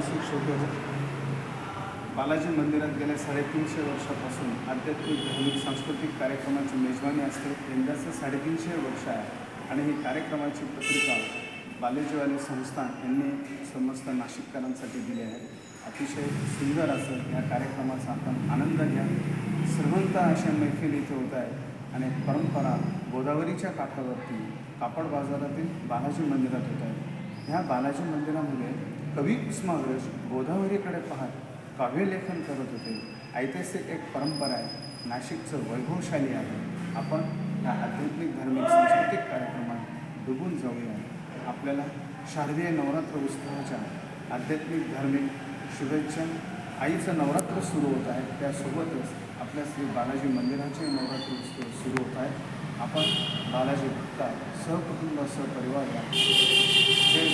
रसिक श्रोते बालाजी मंदिरात गेल्या साडेतीनशे वर्षापासून आध्यात्मिक धार्मिक सांस्कृतिक कार्यक्रमाची मेजवानी असते. यंदाचं साडेतीनशे वर्ष आहे आणि ही कार्यक्रमाची पत्रिका बालाजीवाले संस्थान यांनी समस्त नाशिककरांसाठी दिली आहे. अतिशय सुंदर असं या कार्यक्रमाचा आपण आनंद घ्या. श्रीमंत अशा मैफिल इथे होत आहे आणि परंपरा गोदावरीच्या काठावरती कापड बाजारातील बालाजी मंदिरात होत आहे. ह्या बालाजी मंदिरामध्ये कवी कुसुमाग्रज गोदावरीकडे पाहत काव्यलेखन करत होते. ऐतिहासिक एक परंपरा आहे. नाशिकचं वैभवशाली आहे. आपण ह्या आध्यात्मिक धार्मिक सांस्कृतिक कार्यक्रमात डुबून जाऊया. आपल्याला शारदीय नवरात्र उत्सवाच्या आध्यात्मिक धार्मिक शुभेच्छा. आईचं नवरात्र सुरू होत आहे. त्यासोबतच आपल्या श्री बालाजी मंदिराचे नवरात्र उत्सव सुरू होत आहे. आपण बालाजी भक्ता सहकुटुंब सहपरिवार जय